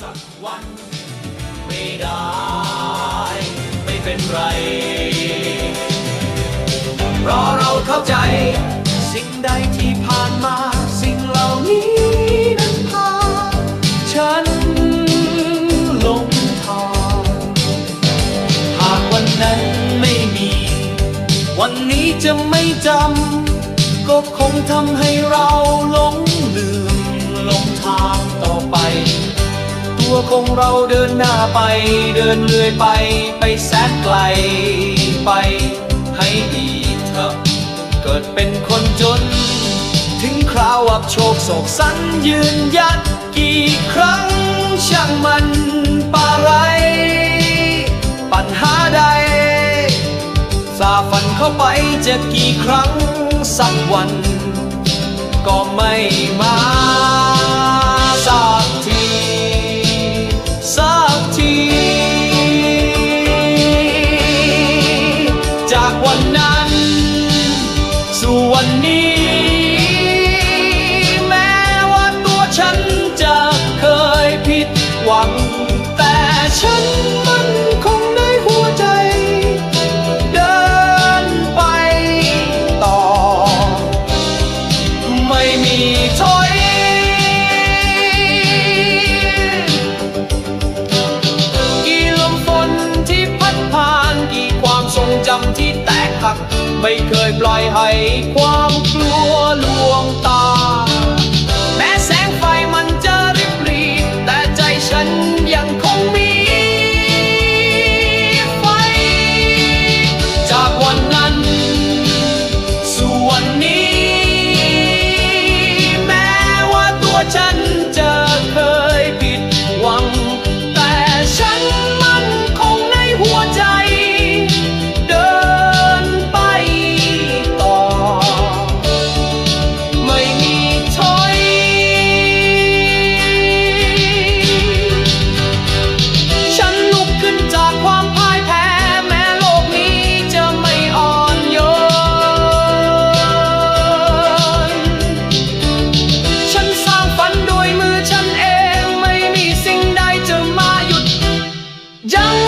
สักวัน ไม่ได้ ไม่เป็นไร เพราะเราเข้าใจ สิ่งใดที่ผ่านมา สิ่งเหล่านี้นั้นพาฉันลงทางหากวันนั้นไม่มี วันนี้จะไม่จำ ก็คงทำให้เราหลงลืมหลงทางต่อไป วของเราเดินหน้าไป เดินเรื่อยไป ไปแสนไกลไป ให้ดีเถอะเกิดเป็นคนจน ถึงคราวอับโชคโศกสันยืนยัดกี่ครั้งช่างมันปะไร ปัญหาใดสาฝันเข้าไปจะกี่ครั้งสักวัน ก็ไม่มาัก ไม่เคยปล่อยให้ความ Jump!